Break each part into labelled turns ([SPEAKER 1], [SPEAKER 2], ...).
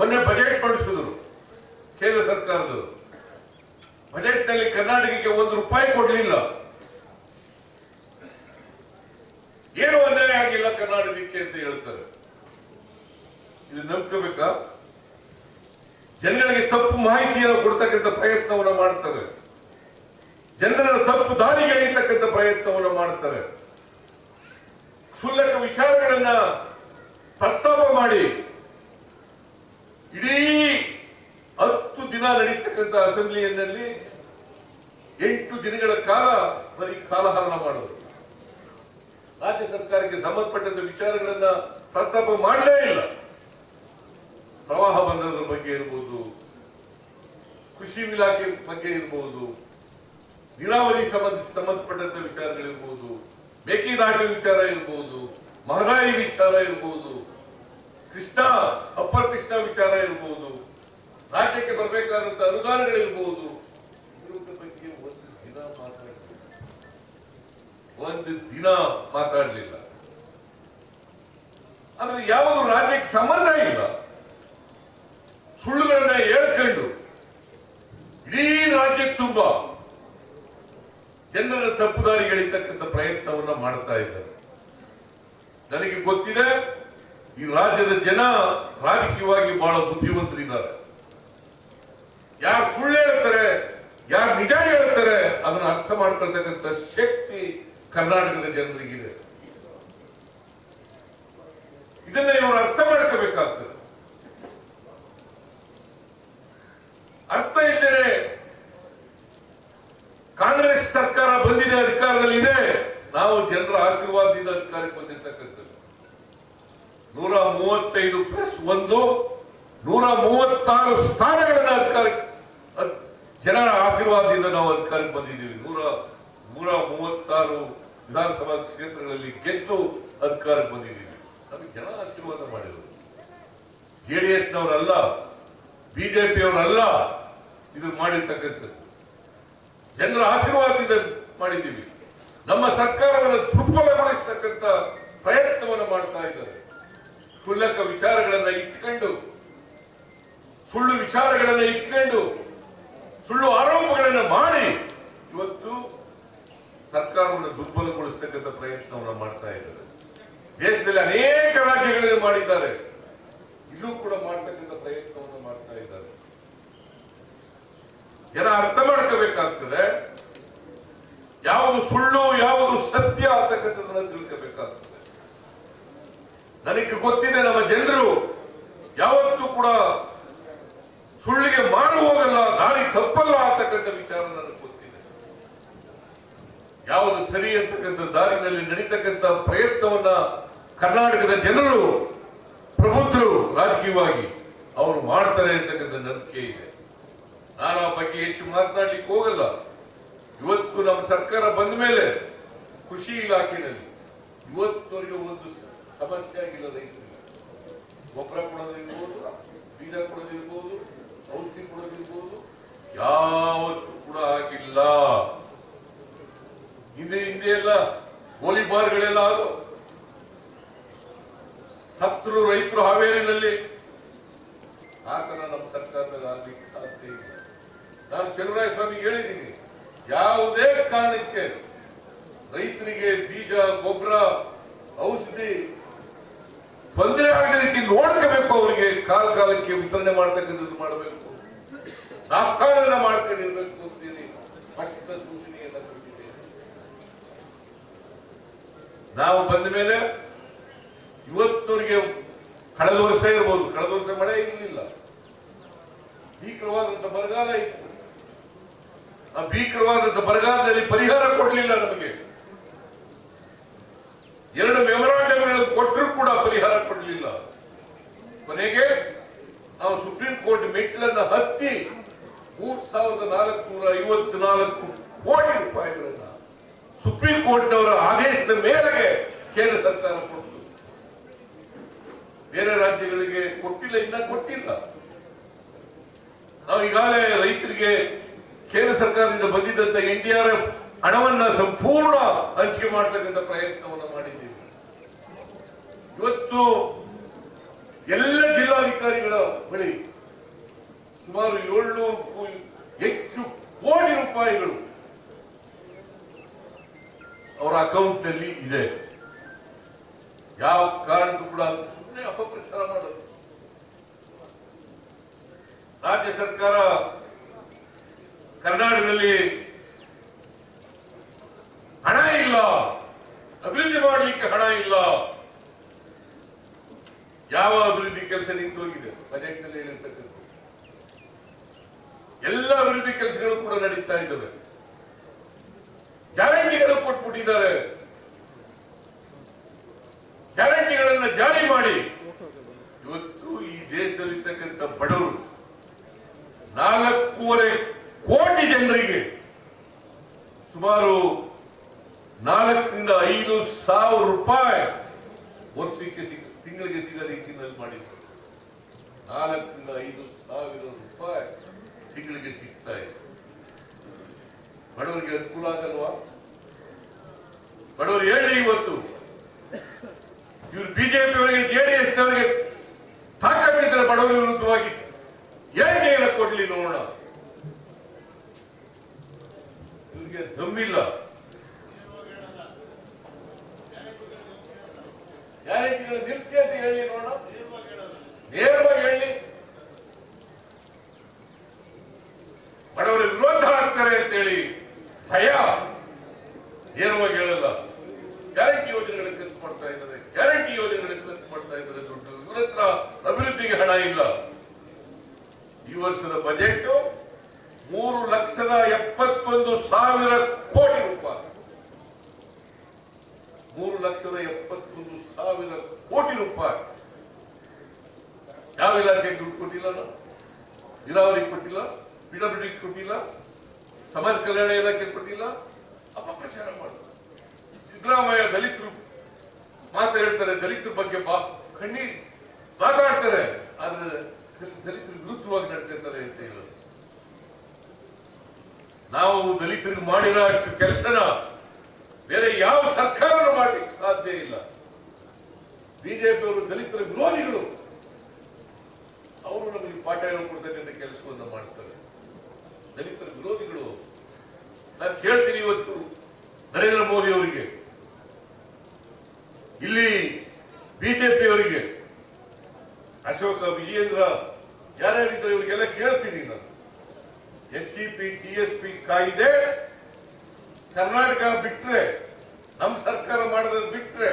[SPEAKER 1] ಮೊನ್ನೆ ಬಜೆಟ್ ಮಂಡಿಸಿದ್ರು ಕೇಂದ್ರ ಸರ್ಕಾರದವರು ಬಜೆಟ್ನಲ್ಲಿ ಕರ್ನಾಟಕಕ್ಕೆ ಒಂದು ರೂಪಾಯಿ ಕೊಡಲಿಲ್ಲ. ಏನು ಅನ್ಯಾಯ ಆಗಿಲ್ಲ ಕರ್ನಾಟಕಕ್ಕೆ ಅಂತ ಹೇಳ್ತಾರೆ. ಇದು ನಂಬ್ಕೋಬೇಕಾ ಜನಗಳಿಗೆ ತಪ್ಪು ಮಾಹಿತಿಯನ್ನು ಕೊಡ್ತಕ್ಕಂಥ ಪ್ರಯತ್ನವನ್ನು ಮಾಡ್ತಾರೆ. ಜನರನ್ನು ತಪ್ಪು ದಾರಿಗೆ ಎಳಿತಕ್ಕಂಥ ಪ್ರಯತ್ನವನ್ನು ಮಾಡ್ತಾರೆ. ಕ್ಷುಲ್ಲಕ ವಿಚಾರಗಳನ್ನ ಪ್ರಸ್ತಾಪ ಮಾಡಿ ಇಡೀ ಹತ್ತು ದಿನ ನಡೀತಕ್ಕಂಥ ಅಸೆಂಬ್ಲಿಯಲ್ಲಿ ಎಂಟು ದಿನಗಳ ಕಾಲ ಬರೀ ಕಾಲಹರಣ ಮಾಡೋದು ರಾಜ್ಯ ಸರ್ಕಾರಕ್ಕೆ ಸಂಬಂಧಪಟ್ಟಂತ ವಿಚಾರಗಳನ್ನ ಪ್ರಸ್ತಾಪ ಮಾಡಲೇ ಇಲ್ಲ. ಪ್ರವಾಹ ಬಂಧನದ ಬಗ್ಗೆ ಇರಬಹುದು ಕೃಷಿ ಇಲಾಖೆ ಬಗ್ಗೆ ಇರಬಹುದು ನೀರಾವರಿ ಸಂಬಂಧ, ಸಂಬಂಧಪಟ್ಟಂತ ವಿಚಾರಗಳಿರ್ಬೋದು, ಮೇಕೆದಾಟು ವಿಚಾರ ಇರಬಹುದು ಮಹದಾಯಿ ವಿಚಾರ ಇರಬಹುದು ಕೃಷ್ಣ ಅಪ್ಪರ್ ಕೃಷ್ಣ ವಿಚಾರ ಇರ್ಬೋದು ರಾಜ್ಯಕ್ಕೆ ಬರಬೇಕಾದಂತ ಅನುದಾನಗಳಿರ್ಬೋದು. ಇದ್ರ ಬಗ್ಗೆ ಒಂದು ದಿನ ಮಾತಾಡಲಿಲ್ಲ. ಒಂದು ದಿನ ಮಾತಾಡಲಿಲ್ಲ. ಆದ್ರೆ ಯಾವುದು ರಾಜ್ಯಕ್ಕೆ ಸಂಬಂಧ ಇಲ್ಲ. ಸುಳ್ಳುಗಳನ್ನ ಹೇಳ್ಕೊಂಡು ಇಡೀ ರಾಜ್ಯಕ್ಕೆ ತುಂಬಾ ಜನರ ತಪ್ಪುದಾರಿಗಳಿರ್ತಕ್ಕಂಥ ಪ್ರಯತ್ನವನ್ನ ಮಾಡ್ತಾ ಇದ್ದಾರೆ. ನನಗೆ ಗೊತ್ತಿದೆ, ಈ ರಾಜ್ಯದ ಜನ ರಾಜಕೀಯವಾಗಿ ಬಹಳ ಬುದ್ಧಿವಂತರಿದ್ದಾರೆ. ಯಾರು ಸುಳ್ಳು ಹೇಳ್ತಾರೆ, ಯಾರು ನಿಜ ಹೇಳ್ತಾರೆ, ಅದನ್ನ ಅರ್ಥ ಮಾಡ್ಕೊಳ್ತಕ್ಕಂಥ ಶಕ್ತಿ ಕರ್ನಾಟಕದ ಜನರಿಗಿದೆ. ಇದನ್ನ ಇವರು ಅರ್ಥ ಮಾಡ್ಕೋಬೇಕಾಗ್ತದೆ. ಅರ್ಥ ಇದ್ದರೆ ಕಾಂಗ್ರೆಸ್ ಸರ್ಕಾರ ಬಂದಿದೆ ಅಧಿಕಾರದಲ್ಲಿ ಇದೆ ನಾವು ಜನರ ಆಶೀರ್ವಾದದಿಂದ ಅಧಿಕಾರಕ್ಕೆ ಬಂದಿರ್ತಕ್ಕಂಥದ್ದು. ನೂರ ಮೂವತ್ತೈದು ಪ್ಲಸ್ ಒಂದು, ನೂರ ಮೂವತ್ತಾರು ಸ್ಥಾನಗಳನ್ನ ಅಧಿಕಾರಕ್ಕೆ ಜನರ ಆಶೀರ್ವಾದದಿಂದ ನಾವು ಅಧಿಕಾರಕ್ಕೆ ಬಂದಿದ್ದೀವಿ. ನೂರ ನೂರ ಮೂವತ್ತಾರು ವಿಧಾನಸಭಾ ಕ್ಷೇತ್ರಗಳಲ್ಲಿ ಗೆದ್ದು ಅಧಿಕಾರಕ್ಕೆ ಬಂದಿದ್ದೀವಿ. ನಮಗೆ ಜನ ಆಶೀರ್ವಾದ ಮಾಡಿದರು ಜೆ ಡಿ ಎಸ್ನವರಲ್ಲ ಬಿಜೆಪಿಯವರಲ್ಲ ಇದು ಮಾಡಿರ್ತಕ್ಕಂಥದ್ದು. ಜನರ ಆಶೀರ್ವಾದದಿಂದ ಮಾಡಿದ್ದೀವಿ. ನಮ್ಮ ಸರ್ಕಾರವನ್ನು ದುರ್ಬಲಗೊಳಿಸತಕ್ಕಂಥ ಪ್ರಯತ್ನವನ್ನು ಮಾಡ್ತಾ ಇದ್ದಾರೆ. ಕ್ಷುಲ್ಲಕ ವಿಚಾರಗಳನ್ನು ಇಟ್ಕೊಂಡು, ಸುಳ್ಳು ವಿಚಾರಗಳನ್ನು ಇಟ್ಕೊಂಡು ಸುಳ್ಳು ಆರೋಪಗಳನ್ನ ಮಾಡಿ ಇವತ್ತು ಸರ್ಕಾರವನ್ನು ದುರ್ಬಲಗೊಳಿಸತಕ್ಕಂಥ ಪ್ರಯತ್ನವನ್ನು ಮಾಡ್ತಾ ಇದ್ದಾರೆ. ದೇಶದಲ್ಲಿ ಅನೇಕ ರಾಜ್ಯಗಳಲ್ಲಿ ಮಾಡಿದ್ದಾರೆ. ಇಲ್ಲೂ ಕೂಡ ಮಾಡ್ತಕ್ಕಂಥ ಪ್ರಯತ್ನವನ್ನು ಮಾಡ್ತಾ ಇದ್ದಾರೆ. ಜನ ಅರ್ಥ ಮಾಡ್ಕೋಬೇಕಾಗ್ತದೆ. ಯಾವುದು ಸುಳ್ಳು, ಯಾವುದು ಸತ್ಯ ಅಂತಕ್ಕಂಥದ್ದನ್ನ ತಿಳ್ಕೋಬೇಕಾಗ್ತದೆ. ನನಗೆ ಗೊತ್ತಿದೆ ನಮ್ಮ ಜನರು ಯಾವತ್ತೂ ಕೂಡ ಸುಳ್ಳಿಗೆ ಮಾರು ಹೋಗಲ್ಲ ದಾರಿ ತಪ್ಪಲ್ಲ ಅಂತಕ್ಕಂಥ ವಿಚಾರ ನನಗೆ ಗೊತ್ತಿದೆ ಯಾವುದು ಸರಿ ಅಂತಕ್ಕಂಥ ದಾರಿನಲ್ಲಿ ನಡೀತಕ್ಕಂಥ ಪ್ರಯತ್ನವನ್ನ ಕರ್ನಾಟಕದ ಜನರು, ಪ್ರಬುದ್ಧರು ರಾಜಕೀಯವಾಗಿ ಅವರು ಮಾಡ್ತಾರೆ ಅಂತಕ್ಕಂಥ ನಂಬಿಕೆ ಇದೆ. ನಾನು ಆ ಬಗ್ಗೆ ಹೆಚ್ಚು ಮಾತನಾಡ್ಲಿಕ್ಕೆ ಹೋಗಲ್ಲ. ಇವತ್ತು ನಮ್ಮ ಸರ್ಕಾರ ಬಂದ ಮೇಲೆ ಕೃಷಿ ಇಲಾಖೆಯಲ್ಲಿ ಇವತ್ತವರೆಗೆ ಒಂದು ಸಮಸ್ಯೆ ಆಗಿಲ್ಲ ರೈತರಿಗೆ. ಗೊಬ್ಬರ ಕೊಡೋದಿರ್ಬೋದು, ಬೀಜ ಕೊಡೋದಿರ್ಬೋದು, ಔಷಧಿ ಕೊಡೋದಿರ್ಬೋದು, ಯಾವತ್ತೂ ಕೂಡ ಆಗಿಲ್ಲ. ಎಲ್ಲ ಗೋಲಿಬಾರ್ಗಳೆಲ್ಲ ಆದವು ಸತ್ರು, ರೈತರು ಹಾವೇರಿನಲ್ಲಿ ಆತನ ನಮ್ಮ ಸರ್ಕಾರದಲ್ಲಿ ಆಗ್ಲಿಕ್ಕೆ ಸಾಧ್ಯ ಇಲ್ಲ. ನಾನು ಚಲುವರಾಯ ಸ್ವಾಮಿ ಹೇಳಿದ್ದೀನಿ, ಯಾವುದೇ ಕಾರಣಕ್ಕೆ ರೈತರಿಗೆ ಬೀಜ, ಗೊಬ್ಬರ, ಔಷಧಿ ತೊಂದರೆ ಆಗದ ರೀತಿ ನೋಡ್ಕೋಬೇಕು ಅವರಿಗೆ ಕಾಲ ಕಾಲಕ್ಕೆ ವಿತರಣೆ ಮಾಡ್ತಕ್ಕಂಥದ್ದು ಮಾಡಬೇಕು. ನಾಷ್ಟಾನ ಮಾಡ್ಕೊಂಡಿರ್ಬೇಕು ಅಂತೇಳಿ ಸ್ಪಷ್ಟ ಸೂಚನೆಯನ್ನ ನಾವು ಬಂದ ಮೇಲೆ ಇವತ್ತವರಿಗೆ ಕಳೆದ ವರ್ಷ ಇರ್ಬೋದು. ಕಳೆದ ವರ್ಷ ಮಳೆ ಇರಲಿಲ್ಲ. ಭೀಕರವಾದಂತ ಬರಗಾಲ ಇತ್ತು. ಆ ಭೀಕರವಾದಂತ ಬರಗಾಲದಲ್ಲಿ ಪರಿಹಾರ ಕೊಡಲಿಲ್ಲ ನಮಗೆ. ಎರಡು ಮೆಮೊರಾಂಡಮ್ಗಳನ್ನು ಕೊಟ್ಟರು ಕೂಡ ಪರಿಹಾರ ಕೊಡಲಿಲ್ಲ. ಕೊನೆಗೆ ನಾವು ಸುಪ್ರೀಂ ಕೋರ್ಟ್ ಮೆಟ್ಲನ್ನು ಹತ್ತಿ ಮೂರ್ ಸಾವಿರದ ನಾಲ್ಕುನೂರ ಐವತ್ತು ನಾಲ್ಕು ಕೋಟಿ ರೂಪಾಯಿಗಳನ್ನ ಸುಪ್ರೀಂ ಕೋರ್ಟ್ನವರ ಆದೇಶದ ಮೇರೆಗೆ ಕೇಂದ್ರ ಸರ್ಕಾರ ಕೊಟ್ಟು ಬೇರೆ ರಾಜ್ಯಗಳಿಗೆ ಕೊಟ್ಟಿಲ್ಲ, ಇನ್ನ ಕೊಟ್ಟಿಲ್ಲ. ನಾವು ಈಗಾಗಲೇ ರೈತರಿಗೆ ಕೇಂದ್ರ ಸರ್ಕಾರದಿಂದ ಬಂದಿದ್ದಂತ ಎನ್ ಡಿ ಆರ್ ಎಫ್ ಹಣವನ್ನ ಸಂಪೂರ್ಣ ಹಂಚಿಕೆ ಮಾಡತಕ್ಕಂಥ ಪ್ರಯತ್ನವನ್ನು ಮಾಡಿದ್ದೀವಿ. ಇವತ್ತು ಎಲ್ಲ ಜಿಲ್ಲಾಧಿಕಾರಿಗಳ ಬಳಿ ಸುಮಾರು ಏಳ್ನೂರು ಹೆಚ್ಚು ಕೋಟಿ ರೂಪಾಯಿಗಳು ಅವರ ಅಕೌಂಟ್ನಲ್ಲಿ ಇದೆ. ಯಾವ ಕಾರಣಕ್ಕೂ ಕೂಡ ಸುಮ್ಮನೆ ಅಪಪ್ರಚಾರ ಮಾಡೋದು. ರಾಜ್ಯ ಸರ್ಕಾರ ಕರ್ನಾಟಕದಲ್ಲಿ ಹಣ ಇಲ್ಲ. ಅಭಿವೃದ್ಧಿ ಮಾಡಲಿಕ್ಕೆ ಹಣ ಇಲ್ಲ. ಯಾವ ಅಭಿವೃದ್ಧಿ ಕೆಲಸ ನಿಂತು ಹೋಗಿದೆ? ಬಜೆಟ್ನಲ್ಲಿ ಹೇಳಿರ್ತಕ್ಕಂಥ ಎಲ್ಲ ಅಭಿವೃದ್ಧಿ ಕೆಲಸಗಳು ಕೂಡ ನಡೀತಾ ಇದ್ದಾವೆ. ಗ್ಯಾರಂಟಿಗಳು ಕೊಟ್ಬಿಟ್ಟಿದ್ದಾರೆ ಗ್ಯಾರಂಟಿಗಳನ್ನ ಜಾರಿ ಮಾಡಿ ಇವತ್ತು ಈ ದೇಶದಲ್ಲಿರ್ತಕ್ಕಂಥ ಬಡವರು ನಾಲ್ಕೂವರೆ ಕೋಟಿ ಜನರಿಗೆ ಸುಮಾರು ನಾಲ್ಕರಿಂದ ಐದು ಸಾವಿರ ರೂಪಾಯಿ ವರ್ಷಕ್ಕೆ ಸಿಗ ತಿಂಗಳಿಗೆ ಸಿಗೋ ರೀತಿಯಲ್ಲಿ ಮಾಡಿದ್ರು ನಾಲ್ಕರಿಂದ ಐದು ಸಾವಿರ ರೂಪಾಯಿ ತಿಂಗಳಿಗೆ ಸಿಗ್ತಾ ಇದೆ ಬಡವರಿಗೆ ಅನುಕೂಲ ಆಗಲ್ವಾ ಬಡವರು ಹೇಳಿ ಇವತ್ತು ಇವರು ಬಿಜೆಪಿ ಅವರಿಗೆ ಜೆಡಿಎಸ್ ನವರಿಗೆ ತಾಕತ್ತಿದ್ರೆ ಬಡವರ ವಿರುದ್ಧವಾಗಿ ಏಕೆ ಹೇಳ ಕೊಡ್ಲಿ ನೋಡೋಣ ಇವ್ರಿಗೆ ದಮ್ಮಿಲ್ಲ ಗ್ಯಾರಂಟಿಗಳು ನಿಲ್ಲಿಸಿ ಅಂತ ಹೇಳಿ ನೋಡೋಣ ನೇರವಾಗಿ ಹೇಳಿ ಬಡವರ ವಿರೋಧ ಆಗ್ತಾರೆ ಅಂತೇಳಿ ಭಯ ನೇರವಾಗಿ ಹೇಳಲ್ಲ ಗ್ಯಾರಂಟಿ ಯೋಜನೆಗಳಿಗೆ ಖರ್ಚು ಮಾಡ್ತಾ ಇದ್ದಾರೆ ಗ್ಯಾರಂಟಿ ಯೋಜನೆಗಳಿಗೆ ಖರ್ಚು ಮಾಡ್ತಾ ಇದ್ದಾರೆ ದುಡ್ಡು ಇವ್ರ ಹತ್ರ ಅಭಿವೃದ್ಧಿಗೆ ಹಣ ಇಲ್ಲ. ಈ ವರ್ಷದ ಬಜೆಟ್ ಮೂರು ಲಕ್ಷದ ಎಪ್ಪತ್ತೊಂದು ಸಾವಿರ ಕೋಟಿ ರೂಪಾಯಿ. ಮೂರು ಲಕ್ಷದ ಎಪ್ಪತ್ತೊಂದು ಸಾವಿರ ಕೋಟಿ ರೂಪಾಯಿ. ಯಾವ ಇಲಾಖೆಗೆ ದುಡ್ಡು ಕೊಟ್ಟಿಲ್ಲ? ನೀರಾವರಿ ಕೊಟ್ಟಿಲ್ಲ ಪಿಡಬ್ಲ್ಯೂಡಿ ಕೊಟ್ಟಿಲ್ಲ, ಸಮಾಜ ಕಲ್ಯಾಣ ಇಲಾಖೆ ಕೊಟ್ಟಿಲ್ಲ. ಅಪಪ್ರಚಾರ ಮಾಡ ಸಿದ್ದರಾಮಯ್ಯ ದಲಿತರು ಮಾತಾಡ್ತಾರೆ ದಲಿತರ ಬಗ್ಗೆ ಬಾ ಕಣ್ಣಿ ಮಾತಾಡ್ತಾರೆ. ಆದ್ರೆ ದಲಿತರು ವಿರುದ್ಧವಾಗಿ ನಡ್ಕೊತಾರೆ ಅಂತ ಹೇಳೋದು. ನಾವು ದಲಿತರಿಗೆ ಮಾಡಿರೋ ಅಷ್ಟು ಕೆಲಸನ ಬೇರೆ ಯಾವ ಸರ್ಕಾರ ಮಾಡ್ಲಿಕ್ಕೆ ಸಾಧ್ಯ ಇಲ್ಲ. ಬಿಜೆಪಿ ಅವರು ದಲಿತರ ವಿರೋಧಿಗಳು. ಅವರು ನಮಗೆ ಪಾಠ ಹೇಳ್ಕೊಡ್ತಕ್ಕಂಥ ಕೆಲಸವನ್ನು ಮಾಡ್ತಾರೆ. ದಲಿತರ ವಿರೋಧಿಗಳು. ನಾನು ಕೇಳ್ತೀನಿ ಇವತ್ತು ನರೇಂದ್ರ ಮೋದಿ ಅವರಿಗೆ. ಇಲ್ಲಿ ಬಿಜೆಪಿ ಅವರಿಗೆ ಅಶೋಕ, ವಿಜಯೇಂದ್ರ ಯಾರ್ಯಾರಿದ್ರೆ ಇವರಿಗೆಲ್ಲ ಕೇಳ್ತೀನಿ ನಾನು. S C P T S P ಕಾಯ್ದೆ ಕರ್ನಾಟಕ ಬಿಟ್ರೆ ನಮ್ಮ ಸರ್ಕಾರ ಮಾಡದ ಬಿಟ್ರೆ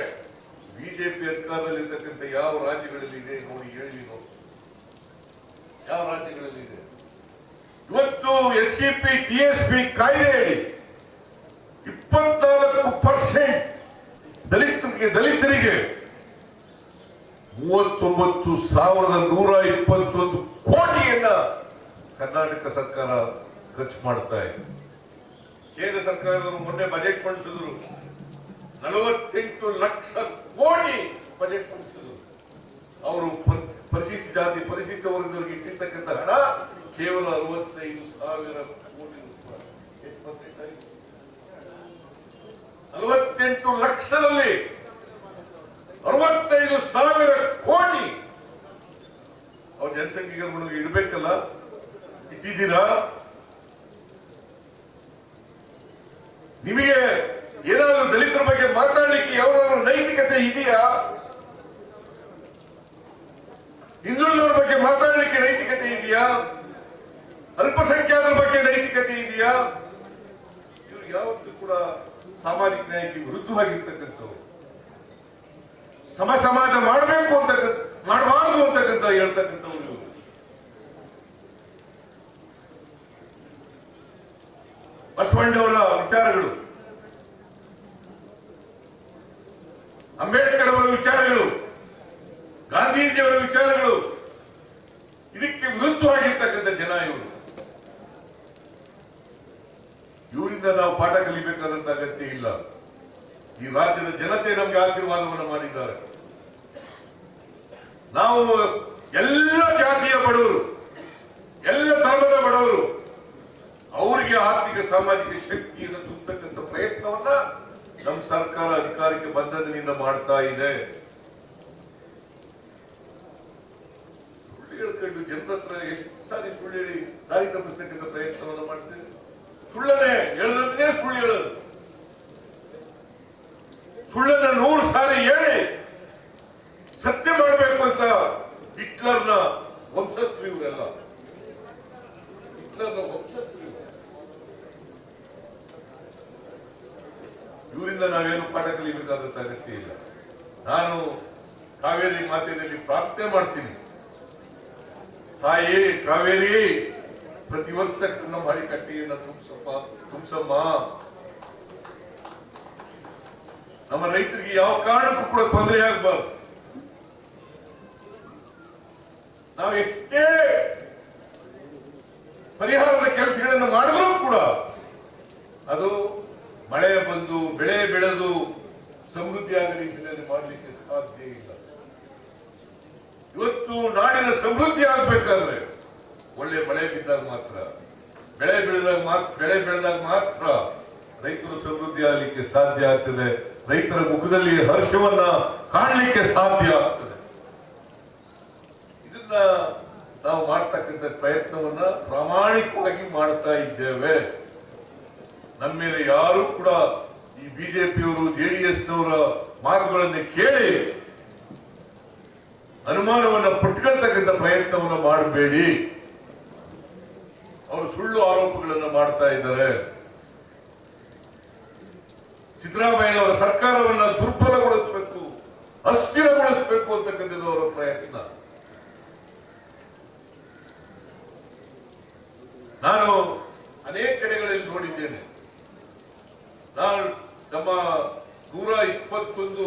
[SPEAKER 1] ಬಿಜೆಪಿ ಸರ್ಕಾರದಲ್ಲಿ ಇರ್ತಕ್ಕಂಥ ಯಾವ ರಾಜ್ಯಗಳಲ್ಲಿ ಇದೆ ನೋಡಿ ಹೇಳಿ ನೋಡಿ. ಯಾವ ರಾಜ್ಯಗಳಲ್ಲಿ ಇದೆ? ಇವತ್ತು S C P T S P ಕಾಯ್ದೆಯಡಿ ಇಪ್ಪತ್ನಾಲ್ಕು ಪರ್ಸೆಂಟ್ ದಲಿತರಿಗೆ ದಲಿತರಿಗೆ ಮೂವತ್ತೊಂಬತ್ತು ಸಾವಿರದ ನೂರ ಇಪ್ಪತ್ತೊಂದು ಕೋಟಿಯನ್ನ ಕರ್ನಾಟಕ ಸರ್ಕಾರ ಖರ್ಚು ಮಾಡ್ತಾ ಇದೆ. ಕೇಂದ್ರ ಸರ್ಕಾರದವರು ಮೊನ್ನೆ ಬಜೆಟ್ ಮಂಡಿಸಿದ್ರು ನಲವತ್ತೆಂಟು ಲಕ್ಷ ಕೋಟಿ ಬಜೆಟ್ ಮಂಡಿಸಿದ್ರು ಅವರು ಪರ್- ಪರಿಶಿಷ್ಟ ಜಾತಿ, ಪರಿಶಿಷ್ಟ ವರ್ಗದವರಿಗೆ ಇಟ್ಟಿರ್ತಕ್ಕಂಥ ಹಣ ಕೇವಲ ಅರವತ್ತೈದು ಸಾವಿರ ಕೋಟಿ ರೂಪಾಯಿ? ನಲವತ್ತೆಂಟು ಲಕ್ಷದಲ್ಲಿ ಅರವತ್ತೈದು ಸಾವಿರ ಕೋಟಿ. ಅವ್ರ ಇರಬೇಕಲ್ಲ ಇಡಬೇಕಲ್ಲ? ಇಟ್ಟಿದ್ದೀರಾ? ನಿಮಗೆ ಏನಾದರೂ ದಲಿತರ ಬಗ್ಗೆ ಮಾತಾಡಲಿಕ್ಕೆ ಯಾವ್ದಾದ್ರು ನೈತಿಕತೆ ಇದೆಯಾ? ಹಿಂದುಳಿದವರ ಬಗ್ಗೆ ಮಾತಾಡಲಿಕ್ಕೆ ನೈತಿಕತೆ ಇದೆಯಾ? ಅಲ್ಪಸಂಖ್ಯಾತರ ಬಗ್ಗೆ ನೈತಿಕತೆ ಇದೆಯಾ? ಇವರು ಯಾವತ್ತೂ ಕೂಡ ಸಾಮಾಜಿಕ ನ್ಯಾಯಕ್ಕೆ ವಿರುದ್ಧವಾಗಿರ್ತಕ್ಕಂಥವ್ರು. ಸಮ ಸಮಾಜ ಮಾಡಬೇಕು ಅಂತಕ್ಕಂಥ, ಮಾಡಬಾರ್ದು ಅಂತಕ್ಕಂಥ ಹೇಳ್ತಕ್ಕಂಥವ್ರು ಬಸವಣ್ಣವರ ವಿಚಾರಗಳು. ಅಂಬೇಡ್ಕರ್ ಅವರ ವಿಚಾರಗಳು. ಗಾಂಧೀಜಿಯವರ ವಿಚಾರಗಳು. ಇದಕ್ಕೆ ವಿರುದ್ಧವಾಗಿರ್ತಕ್ಕಂಥ ಜನ ಇವರು. ಇವರಿಂದ ನಾವು ಪಾಠ ಕಲಿಬೇಕಾದಂತ ಅಗತ್ಯ ಇಲ್ಲ. ಈ ರಾಜ್ಯದ ಜನತೆ ನಮಗೆ ಆಶೀರ್ವಾದವನ್ನು ಮಾಡಿದ್ದಾರೆ. ನಾವು ಎಲ್ಲ ಜಾತಿಯ ಬಡವರು, ಎಲ್ಲ ಧರ್ಮದ ಬಡವರು, ಅವರಿಗೆ ಆರ್ಥಿಕ ಸಾಮಾಜಿಕ ಶಕ್ತಿಯನ್ನು ತುಂಬತಕ್ಕಂಥ ಪ್ರಯತ್ನವನ್ನ ನಮ್ಮ ಸರ್ಕಾರ ಅಧಿಕಾರಕ್ಕೆ ಬಂದದಿನಿಂದ ಮಾಡ್ತಾ ಇದೆ. ಸುಳ್ಳು ಹೇಳ್ಕೊಂಡು ಜನರ ಹತ್ರ ಎಷ್ಟು ಸಾರಿ ಸುಳ್ಳು ಹೇಳಿ ದಾರಿ ತಪ್ಪಿಸ್ತಕ್ಕಂಥ ಪ್ರಯತ್ನವನ್ನು ಮಾಡ್ತೇವೆ. ಸುಳ್ಳನೆ ಹೇಳದನ್ನೇ ಸುಳ್ಳು ಹೇಳೋದು. ಸುಳ್ಳನ್ನ ನೂರು ಸಾರಿ ಹೇಳಿ ಸತ್ಯ ಮಾಡಬೇಕು ಅಂತ ಹಿಟ್ಲರ್ನ ವಂಶಸ್ಥರು ಇವರೆಲ್ಲ. ಹಿಟ್ಲರ್ನ ವಂಶಸ್ಥರು ಇವ್ರು. ಇವರಿಂದ ನಾವೇನು ಪಾಠ ಕಲಿಬೇಕಾದಂತ ಅಗತ್ಯ ಇಲ್ಲ. ನಾನು ಕಾವೇರಿ ಮಾತೆಯಲ್ಲಿ ಪ್ರಾರ್ಥನೆ ಮಾಡ್ತೀನಿ. ತಾಯಿ, ಕಾವೇರಿ, ಪ್ರತಿ ವರ್ಷ ಕನ್ನ ಮಾಡಿ ಕಟ್ಟಿಯನ್ನ ತುಂಬಿಸಪ್ಪ, ತುಂಬಸಮ್ಮ. ನಮ್ಮ ರೈತರಿಗೆ ಯಾವ ಕಾರಣಕ್ಕೂ ಕೂಡ ತೊಂದರೆ ಆಗಬಾರ್ದು. ನಾವು ಎಷ್ಟೇ ಪರಿಹಾರದ ಕೆಲಸಗಳನ್ನು ಮಾಡಿದ್ರೂ ಕೂಡ ಅದು ಮಳೆ ಬಂದು, ಬೆಳೆ ಬೆಳೆದು ಸಮೃದ್ಧಿಯಾದ ರೀತಿಯಲ್ಲಿ ಮಾಡಲಿಕ್ಕೆ ಸಾಧ್ಯ ಇಲ್ಲ. ಇವತ್ತು ನಾಡಿನ ಸಮೃದ್ಧಿ ಆಗಬೇಕಾದ್ರೆ ಒಳ್ಳೆ ಮಳೆ ಬಿದ್ದಾಗ ಮಾತ್ರ, ಬೆಳೆ ಬೆಳೆದಾಗ ಮಾತ್ರ ಬೆಳೆ ಬೆಳೆದಾಗ ಮಾತ್ರ ರೈತರು ಸಮೃದ್ಧಿ ಆಗಲಿಕ್ಕೆ ಸಾಧ್ಯ ಆಗ್ತದೆ. ರೈತರ ಮುಖದಲ್ಲಿ ಹರ್ಷವನ್ನ ಕಾಣಲಿಕ್ಕೆ ಸಾಧ್ಯ. ನಾವು ಮಾಡ್ತಕ್ಕಂಥ ಪ್ರಯತ್ನವನ್ನ ಪ್ರಾಮಾಣಿಕವಾಗಿ ಮಾಡ್ತಾ ಇದ್ದೇವೆ. ನಮ್ಮ ಮೇಲೆ ಯಾರು ಕೂಡ ಈ ಬಿಜೆಪಿಯವರು ಜೆಡಿಎಸ್ನವರ ಮಾತುಗಳನ್ನು ಕೇಳಿ ಅನುಮಾನವನ್ನು ಪಟ್ಕೊಳ್ತಕ್ಕಂಥ ಪ್ರಯತ್ನವನ್ನ ಮಾಡಬೇಡಿ. ಅವರು ಸುಳ್ಳು ಆರೋಪಗಳನ್ನು ಮಾಡ್ತಾ ಇದ್ದಾರೆ. ಸಿದ್ದರಾಮಯ್ಯನವರ ಸರ್ಕಾರವನ್ನ ದುರ್ಬಲಗೊಳಿಸಬೇಕು, ಅಸ್ಥಿರಗೊಳಿಸಬೇಕು ಅಂತಕ್ಕಂಥದ್ದು ಅವರ ಪ್ರಯತ್ನ. ನಾನು ಅನೇಕ ಕಡೆಗಳಲ್ಲಿ ನೋಡಿದ್ದೇನೆ. ನಾನು ನಮ್ಮ ನೂರ ಇಪ್ಪತ್ತೊಂದು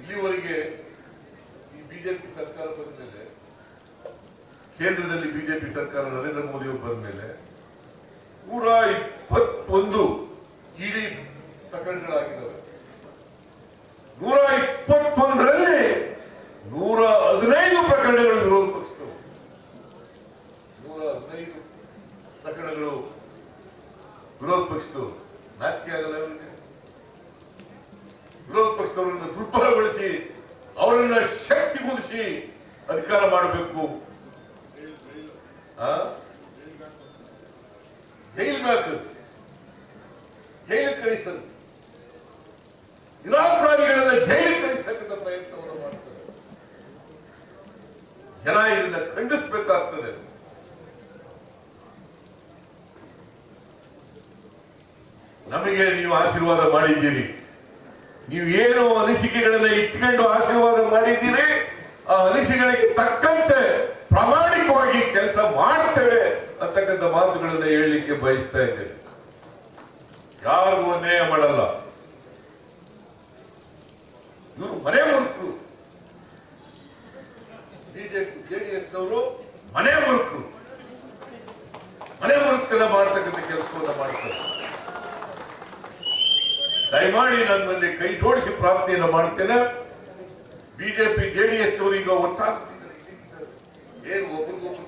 [SPEAKER 1] ಇಲ್ಲಿವರೆಗೆ ಈ ಬಿಜೆಪಿ ಸರ್ಕಾರ ಬಂದ ಮೇಲೆ ಕೇಂದ್ರದಲ್ಲಿ ಬಿಜೆಪಿ ಸರ್ಕಾರ ನರೇಂದ್ರ ಮೋದಿ ಅವರು ಬಂದ ಮೇಲೆ ನೂರ ಇಪ್ಪತ್ತೊಂದು ಇಡಿ ಪ್ರಕರಣಗಳಾಗಿದ್ದಾವೆ ನೂರ ಇಪ್ಪತ್ತೊಂದರಲ್ಲಿ ನೂರ ಹದಿನೈದು ಪ್ರಕರಣಗಳು ವಿರೋಧ ಪಕ್ಷದವು ನೂರ ಹದಿನೈದು ಪ್ರಕರಣಗಳು ನಾಚಿಕೆ ಆಗಲ್ಲ ಅವರಿಗೆ. ವಿರೋಧ ಪಕ್ಷದವರನ್ನು ದುರ್ಬಲಗೊಳಿಸಿ ಅವರನ್ನ ಶಕ್ತಿಗೊಳಿಸಿ ಅಧಿಕಾರ ಮಾಡಬೇಕು. ಜೈಲಿಗೆ ಹಾಕೋದು. ಜೈಲಿಗೆ ಕಳಿಸೋದು. ನಿರಾಪರಾಧಿಗಳನ್ನ ಜೈಲಿಗೆ ಕಳಿಸ್ತಕ್ಕಂಥ ಪ್ರಯತ್ನವನ್ನು ಮಾಡ್ತಾರೆ. ಜನ ಇದನ್ನ ಖಂಡಿಸಬೇಕಾಗ್ತದೆ. ನಮಗೆ ನೀವು ಆಶೀರ್ವಾದ ಮಾಡಿದ್ದೀರಿ. ನೀವು ಏನು ಅನಿಸಿಕೆಗಳನ್ನ ಇಟ್ಕೊಂಡು ಆಶೀರ್ವಾದ ಮಾಡಿದ್ದೀರಿ. ಆ ಅನಿಸಿಕೆಗಳಿಗೆ ತಕ್ಕಂತೆ ಪ್ರಾಮಾಣಿಕವಾಗಿ ಕೆಲಸ ಮಾಡ್ತೇವೆ ಅಂತಕ್ಕಂಥ ಮಾತುಗಳನ್ನ ಹೇಳಲಿಕ್ಕೆ ಬಯಸ್ತಾ ಇದ್ದೇನೆ. ಯಾರಿಗೂ ಅನ್ಯಾಯ ಮಾಡಲ್ಲ. ಇವರು ಮನೆ ಮುರುಕರು. ಬಿಜೆಪಿ ಜೆಡಿಎಸ್ನವರು ಮನೆ ಮುರುಕರು. ಮನೆ ಮುರುಕ್ತನ ಮಾಡ್ತಕ್ಕಂಥ ಕೆಲಸವನ್ನ ಮಾಡ್ತಾರೆ. ದಯಮಾಡಿ ನನ್ನ ಮುಂದೆ ಕೈ ಜೋಡಿಸಿ ಪ್ರಾರ್ಥನೆಯನ್ನು ಮಾಡ್ತೇನೆ ಬಿಜೆಪಿ, ಜೆಡಿಎಸ್ ಡಿ ಒಟ್ಟಾಗ್ತಿದ್ದಾರೆ. ಏನು ಒಬ್ರಿಗೊಬ್ರು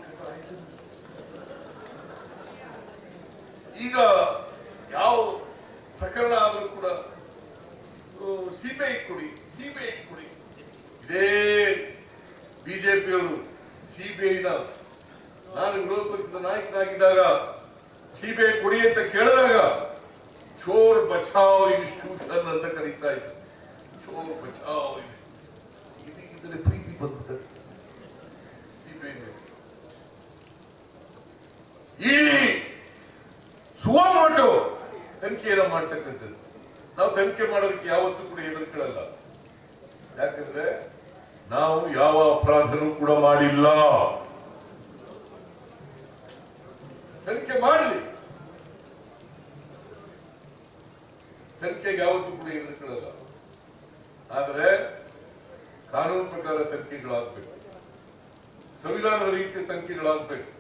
[SPEAKER 1] ಈಗ ಯಾವ ಪ್ರಕರಣ ಆದರೂ ಕೂಡ ಸಿಬಿಐ ಕೊಡಿ ಸಿಬಿಐ ಕೊಡಿ. ಇದೇ ಬಿಜೆಪಿಯವರು ಸಿಬಿಐನ ನಾನು ವಿರೋಧ ಪಕ್ಷದ ನಾಯಕನಾಗಿದ್ದಾಗ ಸಿಬಿಐ ಕೊಡಿ ಅಂತ ಕೇಳಿದಾಗ ಚೋರ್ ಬಚಾವ್ ಇನ್ಸ್ಟಿಟ್ಯೂಷನ್ ಅಂತ ಕರೀತಾ ಇದ್ರು. ಚೋರ್ ಬಚಾವ್ ಇದಕ್ಕಿಂತಲೇ ಪ್ರೀತಿ ಬಂದ್ಬಿಟ್ಟೆ ಈ ಸುವಮೋಟೋ ತನಿಖೆಯನ್ನು ಮಾಡ್ತಕ್ಕಂಥದ್ದು. ನಾವು ತನಿಖೆ ಮಾಡೋದಕ್ಕೆ ಯಾವತ್ತೂ ಕೂಡ ಹೆದರ್ಕೊಳ್ಳಲ್ಲ ಯಾಕಂದ್ರೆ ನಾವು ಯಾವ ಅಪರಾಧನೂ ಕೂಡ ಮಾಡಿಲ್ಲ. ತನಿಖೆ ಮಾಡಲಿ. ತನಿಖೆಗೆ ಯಾವತ್ತೂ ಕೂಡ ಕೇಳಲ್ಲ. ಆದರೆ ಕಾನೂನು ಪ್ರಕಾರ ತನಿಖೆಗಳಾಗಬೇಕು ಸಂವಿಧಾನದ ರೀತಿಯ ತನಿಖೆಗಳಾಗಬೇಕು.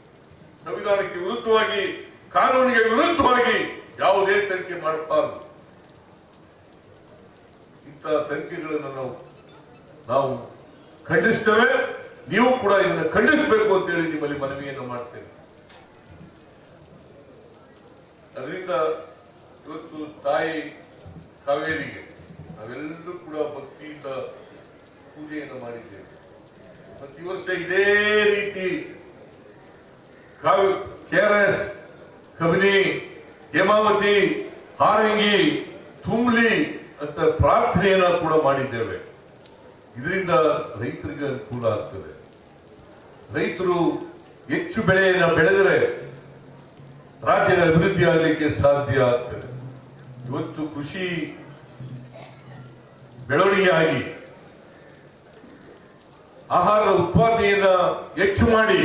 [SPEAKER 1] ಸಂವಿಧಾನಕ್ಕೆ ವಿರುದ್ಧವಾಗಿ, ಕಾನೂನಿಗೆ ವಿರುದ್ಧವಾಗಿ ಯಾವುದೇ ತನಿಖೆ ಮಾಡಬಾರದು. ಇಂಥ ತನಿಖೆಗಳನ್ನು ನಾವು ನಾವು ಖಂಡಿಸ್ತೇವೆ. ನೀವು ಕೂಡ ಇದನ್ನು ಖಂಡಿಸಬೇಕು ಅಂತೇಳಿ ನಿಮ್ಮಲ್ಲಿ ಮನವಿಯನ್ನು ಮಾಡ್ತೇವೆ ಅದರಿಂದ ಇವತ್ತು ತಾಯಿ ಕಾವೇರಿಗೆ ನಾವೆಲ್ಲರೂ ಕೂಡ ಭಕ್ತಿಯಿಂದ ಪೂಜೆಯನ್ನು ಮಾಡಿದ್ದೇವೆ. ಪ್ರತಿ ವರ್ಷ ಇದೇ ರೀತಿ K R S Kabini, Hemavathi, Harangi, ತುಂಬ್ಲಿ ಅಂತ ಪ್ರಾರ್ಥನೆಯನ್ನ ಕೂಡ ಮಾಡಿದ್ದೇವೆ. ಇದರಿಂದ ರೈತರಿಗೆ ಅನುಕೂಲ ಆಗ್ತದೆ. ರೈತರು ಹೆಚ್ಚು ಬೆಳೆಯನ್ನು ಬೆಳೆದರೆ ರಾಜ್ಯದ ಅಭಿವೃದ್ಧಿ ಆಗಲಿಕ್ಕೆ ಸಾಧ್ಯ ಆಗ್ತದೆ. ಇವತ್ತು ಕೃಷಿ ಬೆಳವಣಿಗೆಯಾಗಿ ಆಹಾರದ ಉತ್ಪಾದನೆಯನ್ನ ಹೆಚ್ಚು ಮಾಡಿ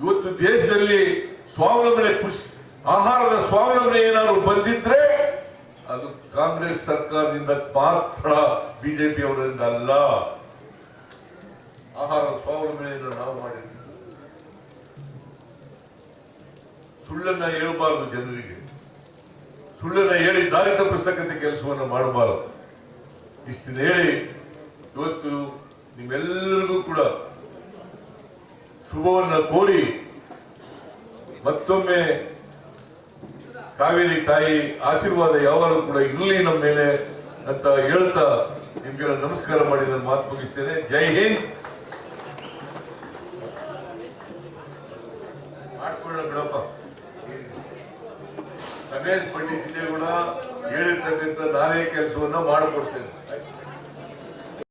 [SPEAKER 1] ಇವತ್ತು ದೇಶದಲ್ಲಿ ಸ್ವಾವಲಂಬನೆ, ಕೃಷಿ, ಆಹಾರದ ಸ್ವಾವಲಂಬನೆ ಏನಾದ್ರು ಬಂದಿದ್ರೆ ಅದು ಕಾಂಗ್ರೆಸ್ ಸರ್ಕಾರದಿಂದ ಮಾತ್ರ ಬಿಜೆಪಿ ಅವರಿಂದ ಅಲ್ಲ. ಆಹಾರ ಸ್ವಾವಲಂಬನೆಯನ್ನು ನಾವು ಮಾಡಿದ್ದೀವಿ. ಸುಳ್ಳನ್ನ ಹೇಳಬಾರದು ಜನರಿಗೆ. ಸುಳ್ಳನ್ನ ಹೇಳಿ ದಾರಿ ತಪ್ಪಿಸ್ತಕ್ಕಂಥ ಕೆಲಸವನ್ನು ಮಾಡಬಾರದು. ಇಷ್ಟನ್ನು ಹೇಳಿ ಇವತ್ತು ನಿಮ್ಮೆಲ್ಲರಿಗೂ ಕೂಡ ಶುಭವನ್ನು ಕೋರಿ ಮತ್ತೊಮ್ಮೆ ಕಾವೇರಿ ತಾಯಿ ಆಶೀರ್ವಾದ ಯಾವಾಗಲೂ ಕೂಡ ಇರಲಿ ನಮ್ಮ ಮೇಲೆ ಅಂತ ಹೇಳ್ತಾ ನಿಮ್ಗೆಲ್ಲ ನಮಸ್ಕಾರ ಮಾಡಿ ನಾನು ಮಾತು ಮುಗಿಸ್ತೇನೆ. ಜೈ ಹಿಂದ್. ಕೆಲಸವನ್ನ ಮಾಡಿಕೊಡ್ತೇನೆ